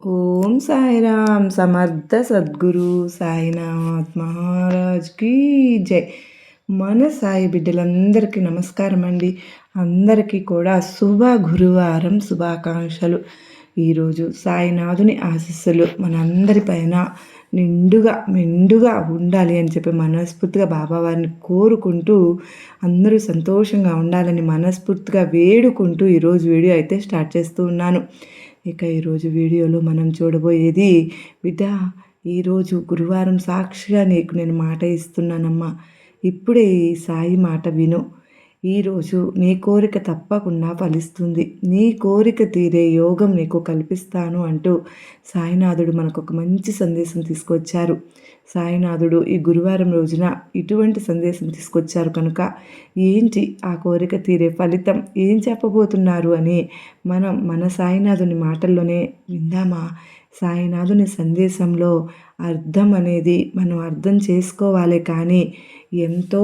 ఓం సాయిరామ్ సమర్థ సద్గురు సాయినాథ్ మహారాజ్కి జై. మన సాయి బిడ్డలందరికీ నమస్కారం అండి. అందరికీ కూడా శుభ గురువారం శుభాకాంక్షలు. ఈరోజు సాయినాథుని ఆశస్సులు మనందరిపైన నిండుగా మెండుగా ఉండాలి అని చెప్పి మనస్ఫూర్తిగా బాబావారిని కోరుకుంటూ అందరూ సంతోషంగా ఉండాలని మనస్ఫూర్తిగా వేడుకుంటూ ఈరోజు వీడియో అయితే స్టార్ట్ చేస్తూ ఉన్నాను. ఇక ఈరోజు వీడియోలో మనం చూడబోయేది బిడ్డ ఈరోజు గురువారం సాక్షిగా నీకు నేను మాట ఇస్తున్నానమ్మా. ఇప్పుడే ఈ సాయి మాట విను. ఈరోజు నీ కోరిక తప్పకుండా ఫలిస్తుంది. నీ కోరిక తీరే యోగం నీకు కల్పిస్తాను అంటూ సాయినాథుడు మనకు ఒక మంచి సందేశం తీసుకొచ్చారు. సాయినాథుడు ఈ గురువారం రోజున ఇటువంటి సందేశం తీసుకొచ్చారు కనుక ఏంటి ఆ కోరిక తీరే ఫలితం? ఏం చెప్పబోతున్నారు అని మనం మన సాయినాథుని మాటల్లోనే విందామా? సాయినాథుని సందేశంలో అర్థం అనేది మనం అర్థం చేసుకోవాలి కానీ ఎంతో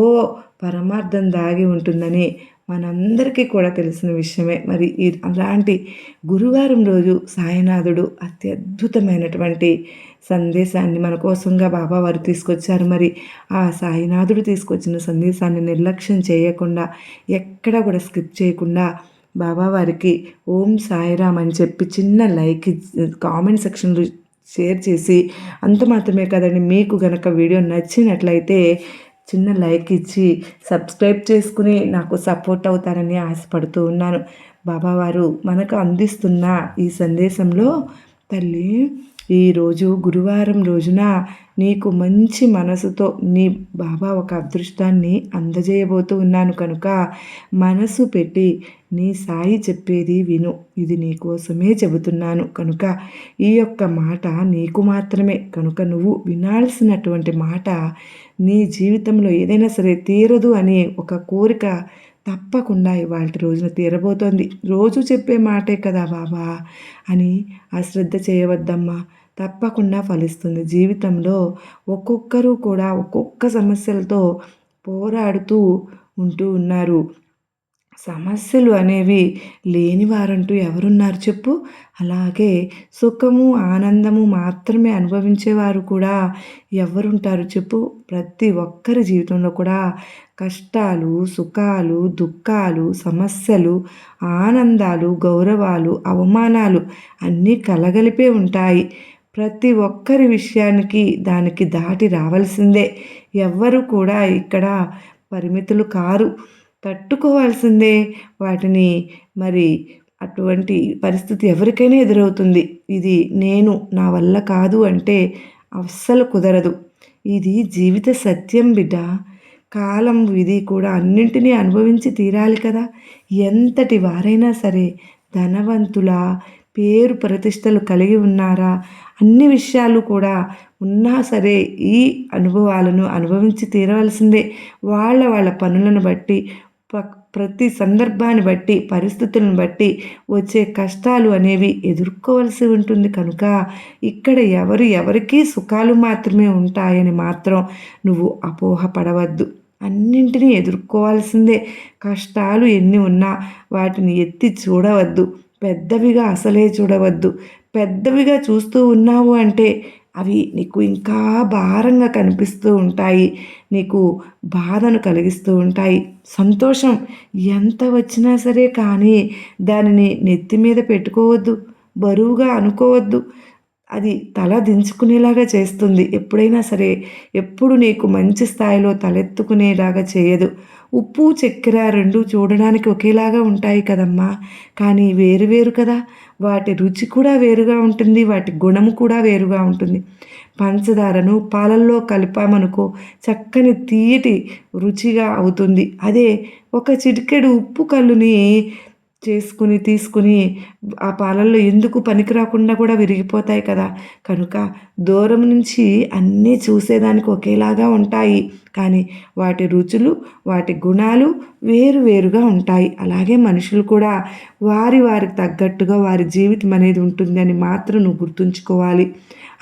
పరమార్థం దాగి ఉంటుందని మనందరికీ కూడా తెలిసిన విషయమే. మరి ఈ అలాంటి గురువారం రోజు సాయినాథుడు అత్యద్భుతమైనటువంటి సందేశాన్ని మన కోసంగా బాబా వారు తీసుకొచ్చారు. మరి ఆ సాయినాథుడు తీసుకొచ్చిన సందేశాన్ని నిర్లక్ష్యం చేయకుండా ఎక్కడ కూడా స్కిప్ చేయకుండా బాబా వారికి ఓం సాయిరామ్ అని చెప్పి చిన్న లైక్ కామెంట్ సెక్షన్లో షేర్ చేసి అంత మాత్రమే కదండి మీకు గనక వీడియో నచ్చినట్లయితే చిన్న లైక్ ఇచ్చి సబ్స్క్రైబ్ చేసుకుని నాకు సపోర్ట్ అవుతారని ఆశపడుతూ ఉన్నాను. బాబావారు మనకు అందిస్తున్న ఈ సందేశంలో తల్లి ఈరోజు గురువారం రోజున నీకు మంచి మనసుతో నీ బాబా ఒక అదృష్టాన్ని అందజేయబోతూ ఉన్నాను కనుక మనసు పెట్టి నీ సాయి చెప్పేది విను. ఇది నీ కోసమే చెబుతున్నాను కనుక ఈ యొక్క మాట నీకు మాత్రమే. కనుక నువ్వు వినాల్సినటువంటి మాట నీ జీవితంలో ఏదైనా సరే తీరదు అనే ఒక కోరిక తప్పకుండా ఇవాళ రోజున తీరబోతోంది. రోజు చెప్పే మాటే కదా బాబా అని అశ్రద్ధ చేయవద్దమ్మా. తప్పకుండా ఫలిస్తుంది. జీవితంలో ఒక్కొక్కరు కూడా ఒక్కొక్క సమస్యలతో పోరాడుతూ ఉంటూ ఉన్నారు. సమస్యలు అనేవి లేనివారంటూ ఎవరున్నారు చెప్పు? అలాగే సుఖము ఆనందము మాత్రమే అనుభవించేవారు కూడా ఎవరుంటారు చెప్పు? ప్రతి ఒక్కరి జీవితంలో కూడా కష్టాలు సుఖాలు దుఃఖాలు సమస్యలు ఆనందాలు గౌరవాలు అవమానాలు అన్నీ కలగలిపే ఉంటాయి. ప్రతి ఒక్కరి విషయానికి దానికి దాటి రావాల్సిందే. ఎవ్వరు కూడా ఇక్కడ పరిమితులు కారు. తట్టుకోవాల్సిందే. వాటిని మరి అటువంటి పరిస్థితి ఎవరికైనా ఎదురవుతుంది. ఇది నేను నా వల్ల కాదు అంటే అస్సలు కుదరదు. ఇది జీవిత సత్యం బిడ్డ. కాలం విధి కూడా అన్నింటినీ అనుభవించి తీరాలి కదా. ఎంతటి వారైనా సరే ధనవంతుల పేరు ప్రతిష్టలు కలిగి ఉన్నారా? అన్ని విషయాలు కూడా ఉన్నా సరే ఈ అనుభవాలను అనుభవించి తీరవలసిందే. వాళ్ళ వాళ్ళ పనులను బట్టి ప్రతి సందర్భాన్ని బట్టి పరిస్థితులను బట్టి వచ్చే కష్టాలు అనేవి ఎదుర్కోవలసి ఉంటుంది. కనుక ఇక్కడ ఎవరు ఎవరికీ సుఖాలు మాత్రమే ఉంటాయని మాత్రం నువ్వు అపోహపడవద్దు. అన్నింటినీ ఎదుర్కోవాల్సిందే. కష్టాలు ఎన్ని ఉన్నా వాటిని ఎత్తి చూడవద్దు. పెద్దవిగా అసలే చూడవద్దు. పెద్దవిగా చూస్తూ ఉన్నావు అంటే అవి నీకు ఇంకా భారంగా కనిపిస్తూ ఉంటాయి. నీకు బాధను కలిగిస్తూ ఉంటాయి. సంతోషం ఎంత వచ్చినా సరే కానీ దానిని నెత్తి మీద పెట్టుకోవద్దు. బరువుగా అనుకోవద్దు. అది తల దించుకునేలాగా చేస్తుంది. ఎప్పుడైనా సరే ఎప్పుడు నీకు మంచి స్థాయిలో తలెత్తుకునేలాగా చేయదు. ఉప్పు చక్కెర రెండు చూడడానికి ఒకేలాగా ఉంటాయి కదమ్మా. కానీ వేరు వేరు కదా. వాటి రుచి కూడా వేరుగా ఉంటుంది వాటి గుణము కూడా వేరుగా ఉంటుంది. పంచదారను పాలల్లో కలిపామనుకో చక్కని తీయటి రుచిగా అవుతుంది. అదే ఒక చిటికెడు ఉప్పు కల్లుని చేసుకుని తీసుకుని ఆ పాలల్లో ఎందుకు పనికి రాకుండా కూడా విరిగిపోతాయి కదా. కనుక దూరం నుంచి అన్నీ చూసేదానికి ఒకేలాగా ఉంటాయి. కానీ వాటి రుచులు వాటి గుణాలు వేరు వేరుగా ఉంటాయి. అలాగే మనుషులు కూడా వారి వారికి తగ్గట్టుగా వారి జీవితం అనేది ఉంటుందని మాత్రం నువ్వు గుర్తుంచుకోవాలి.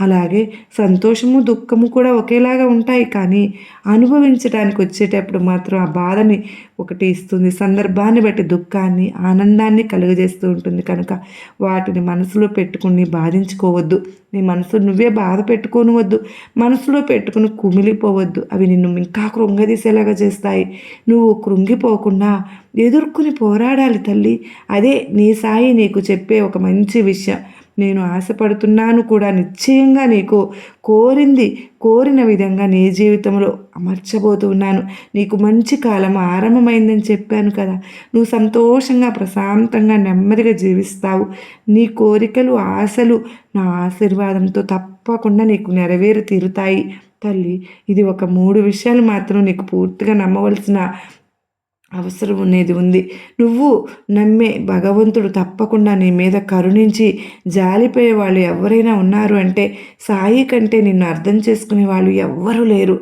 అలాగే సంతోషము దుఃఖము కూడా ఒకేలాగా ఉంటాయి. కానీ అనుభవించడానికి వచ్చేటప్పుడు మాత్రం ఆ బాధని ఒకటి ఇస్తుంది. సందర్భాన్ని బట్టి దుఃఖాన్ని ఆనందాన్ని కలుగజేస్తూ ఉంటుంది. కనుక వాటిని మనసులో పెట్టుకుని బాధించుకోవద్దు. నీ మనసు నువ్వే బాధ పెట్టుకోనివద్దు. మనసులో పెట్టుకుని కుమిలిపోవద్దు. అవి నిన్ను ఇంకా కృంగదీసేలాగా చేస్తాయి. నువ్వు కృంగిపోకుండా ఎదుర్కొని పోరాడాలి తల్లి. అదే నీ సాయి నీకు చెప్పే ఒక మంచి విషయం. నేను ఆశపడుతున్నాను కూడా నిశ్చయంగా నీకు కోరింది కోరిన విధంగా నీ జీవితంలో అమర్చబోతున్నాను నీకు మంచి కాలం ఆరంభమైందని చెప్పాను కదా. నువ్వు సంతోషంగా ప్రశాంతంగా నెమ్మదిగా జీవిస్తావు. నీ కోరికలు ఆశలు నా ఆశీర్వాదంతో తప్పకుండా నీకు నెరవేరి తీరుతాయి. తల్లి ఇది ఒక మూడు విషయాలు మాత్రం నీకు పూర్తిగా నమ్మవలసిన అవసరం అనేది ఉంది. నువ్వు నమ్మే భగవంతుడు తప్పకుండా నీ మీద కరుణించి జాలిపోయే వాళ్ళు ఎవరైనా ఉన్నారు అంటే సాయి కంటే నిన్ను అర్థం చేసుకునే వాళ్ళు ఎవ్వరూ లేరు.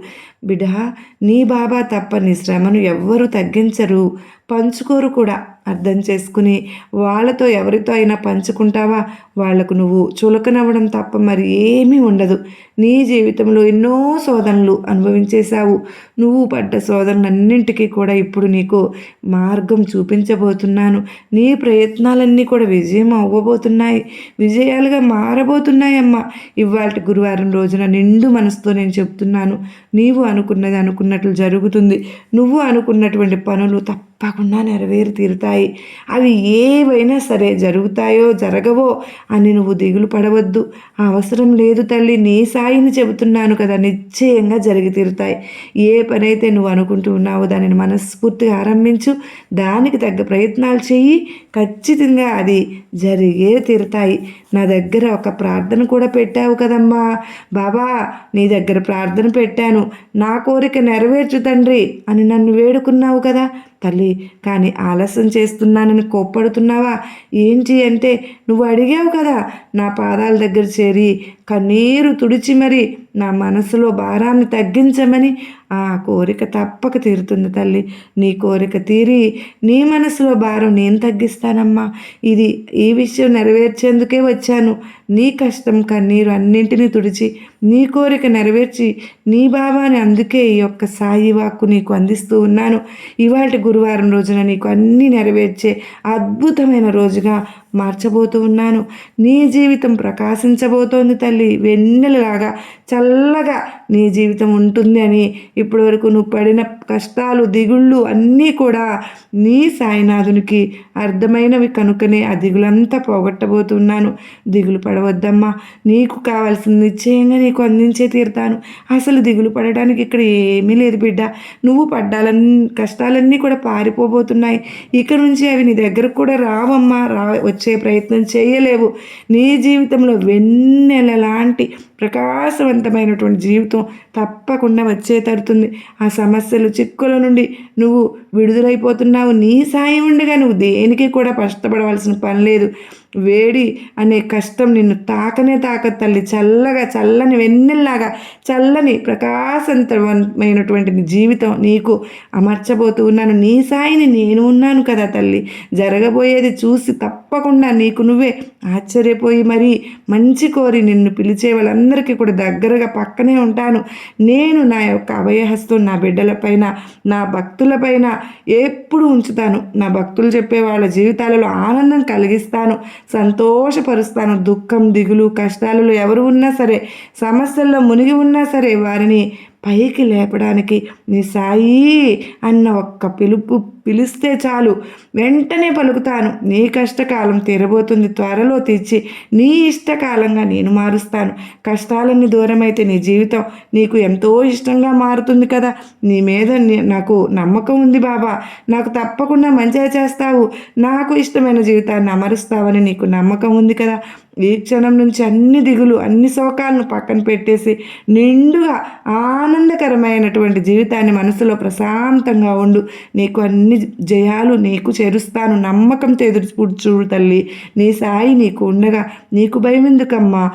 బిడహా నీ బాబా తప్ప నీ శ్రమను ఎవ్వరూ తగ్గించరు. పంచుకోరు కూడా. అర్థం చేసుకుని వాళ్ళతో ఎవరితో అయినా పంచుకుంటావా? వాళ్ళకు నువ్వు చులకనవ్వడం తప్ప మరి ఏమీ ఉండదు. నీ జీవితంలో ఎన్నో శోధనలు అనుభవించేశావు. నువ్వు పడ్డ శోధనలన్నింటికీ కూడా ఇప్పుడు నీకు మార్గం చూపించబోతున్నాను. నీ ప్రయత్నాలన్నీ కూడా విజయం అవ్వబోతున్నాయి. విజయాలుగా మారబోతున్నాయమ్మా. ఇవాళ గురువారం రోజున నిండు మనసుతో నేను చెప్తున్నాను. నీవు అనుకున్నది అనుకున్నట్లు జరుగుతుంది. నువ్వు అనుకున్నటువంటి పనులు తప్ప తప్పకుండా నెరవేరి తీరుతాయి అవి ఏవైనా సరే జరుగుతాయో జరగవో అని నువ్వు దిగులు పడవద్దు. అవసరం లేదు తల్లి నీ సాయిని చెబుతున్నాను కదా నిశ్చయంగా జరిగి తీరుతాయి. ఏ పనైతే నువ్వు అనుకుంటూ ఉన్నావో దానిని మనస్ఫూర్తిగా ఆరంభించు. దానికి తగ్గ ప్రయత్నాలు చెయ్యి. ఖచ్చితంగా అది జరిగే తీరుతాయి. నా దగ్గర ఒక ప్రార్థన కూడా పెట్టావు కదమ్మా. బాబా నీ దగ్గర ప్రార్థన పెట్టాను. నా కోరిక నెరవేర్చు తండ్రి అని నన్ను వేడుకున్నావు కదా. తల్లి కానీ ఆలస్యం చేస్తున్నానని కోప్పడుతున్నావా? ఏంటి అంటే నువ్వు అడిగావు కదా నా పాదాల దగ్గర చేరి కన్నీరు తుడిచి మరి నా మనసులో భారాన్ని తగ్గించమని ఆ కోరిక తప్పక తీరుతుంది తల్లి. నీ కోరిక తీరి నీ మనసులో భారం నేను తగ్గిస్తానమ్మా. ఇది ఈ విషయం నెరవేర్చేందుకే వచ్చాను. నీ కష్టం కన్నీరు అన్నింటినీ తుడిచి నీ కోరిక నెరవేర్చి నీ బాబాని అందుకే ఈ యొక్క సాయి వాక్కు నీకు అందిస్తూ ఉన్నాను. ఇవాటి గురువారం రోజున నీకు అన్నీ నెరవేర్చే అద్భుతమైన రోజుగా మార్చబోతూ ఉన్నాను. నీ జీవితం ప్రకాశించబోతోంది తల్లి. వెన్నెలలాగా చల్లగా నీ జీవితం ఉంటుంది అని ఇప్పటి వరకు నువ్వు పడిన కష్టాలు దిగుళ్ళు అన్నీ కూడా నీ సాయినాథునికి అర్థమైనవి కనుకనే ఆ దిగులంతా పోగొట్టబోతున్నాను. దిగులు పడవద్దమ్మా. నీకు కావాల్సిన నిశ్చయంగా నీకు అందించే తీరుతాను. అసలు దిగులు పడడానికి ఇక్కడ ఏమీ లేదు బిడ్డ. నువ్వు పడ్డాలన్నీ కష్టాలన్నీ కూడా పారిపోబోతున్నాయి. ఇక నుంచి అవి నీ దగ్గరకు కూడా రావమ్మా. రా వచ్చే ప్రయత్నం చేయలేవు. నీ జీవితంలో వెన్నెల లాంటి ప్రకాశవంతమైనటువంటి జీవితం తప్పకుండా వచ్చే తరుతుంది ఆ సమస్యలు చిక్కుల నుండి నువ్వు విడుదలైపోతున్నావు. నీ సాయం ఉండగా నువ్వు దేనికి కూడా కష్టపడవలసిన పని లేదు. వేడి అనే కష్టం నిన్ను తాకనే తాక తల్లి. చల్లగా చల్లని వెన్నెల్లాగా చల్లని ప్రకాశవంతమైనటువంటి జీవితం నీకు అమర్చబోతూ ఉన్నాను. నీ సాయిని నేను ఉన్నాను కదా తల్లి. జరగబోయేది చూసి తప్పకుండా నీకు నువ్వే ఆశ్చర్యపోయి మరీ మంచి కోరి నిన్ను పిలిచే వాళ్ళందరికీ కూడా దగ్గరగా పక్కనే ఉంటాను. నేను నా యొక్క అభయహస్తం నా బిడ్డలపైన నా భక్తులపైన ఎప్పుడు ఉంచుతాను. నా భక్తులు చెప్పే వాళ్ళ జీవితాలలో ఆనందం కలిగిస్తాను. సంతోషపరుస్తాను. దుఃఖం దిగులు కష్టాలలో ఎవరు ఉన్నా సరే సమస్యల్లో మునిగి ఉన్నా సరే వారిని పైకి లేపడానికి నీ సాయి అన్న ఒక్క పిలుపు పిలిస్తే చాలు. వెంటనే పలుకుతాను. నీ కష్టకాలం తీరబోతుంది. త్వరలో తెచ్చి నీ ఇష్టకాలంగా నేను మారుస్తాను. కష్టాలన్నీ దూరమైతే నీ జీవితం నీకు ఎంతో ఇష్టంగా మారుతుంది కదా. నీ మీద నాకు నమ్మకం ఉంది బాబా. నాకు తప్పకుండా మంచిగా చేస్తావు. నాకు ఇష్టమైన జీవితాన్ని అమరుస్తావని నీకు నమ్మకం ఉంది కదా. ఈ క్షణం నుంచి అన్ని దిగులు అన్ని శోకాలను పక్కన పెట్టేసి నిండుగా ఆనందకరమైనటువంటి జీవితాన్ని మనసులో ప్రశాంతంగా ఉండు. నీకు అన్ని జయాలు నీకు చేరుస్తాను. నమ్మకంతో ఎదురు చూడు తల్లి. నీ సాయి నీకు ఉండగా నీకు భయం ఎందుకమ్మా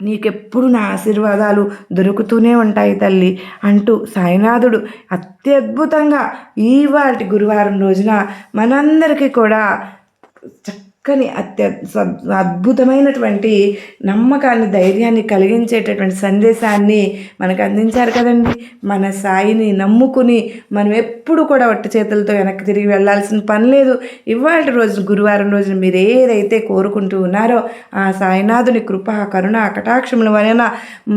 నీకెప్పుడు నా ఆశీర్వాదాలు దొరుకుతూనే ఉంటాయి తల్లి అంటూ సాయినాథుడు అత్యద్భుతంగా ఈ వాటి గురువారం రోజున మనందరికీ కూడా చక్కని అత్య సద్- అద్భుతమైనటువంటి నమ్మకాన్ని ధైర్యాన్ని కలిగించేటటువంటి సందేశాన్ని మనకు అందించారు కదండి. మన సాయిని నమ్ముకుని మనం ఎప్పుడు కూడా వట్టి చేతులతో వెనక్కి తిరిగి వెళ్ళాల్సిన పని లేదు. ఇవాళ రోజు గురువారం రోజున మీరు ఏదైతే కోరుకుంటూ ఉన్నారో ఆ సాయినాథుని కృప కరుణ కటాక్షముల వలన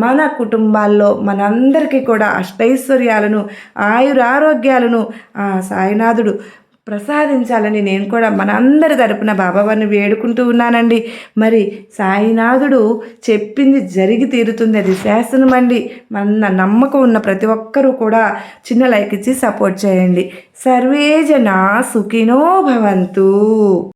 మన కుటుంబాల్లో మనందరికీ కూడా అష్టైశ్వర్యాలను ఆయురారోగ్యాలను ఆ సాయినాథుడు ప్రసాదించాలని నేను కూడా మనందరి తరపున బాబావారిని వేడుకుంటూ ఉన్నానండి. మరి సాయినాథుడు చెప్పింది జరిగి తీరుతుంది. అది శాసనం అండి. మన నమ్మకం ఉన్న ప్రతి ఒక్కరూ కూడా చిన్న లైక్ ఇచ్చి సపోర్ట్ చేయండి. సర్వే జనా సుఖినో భవంతు.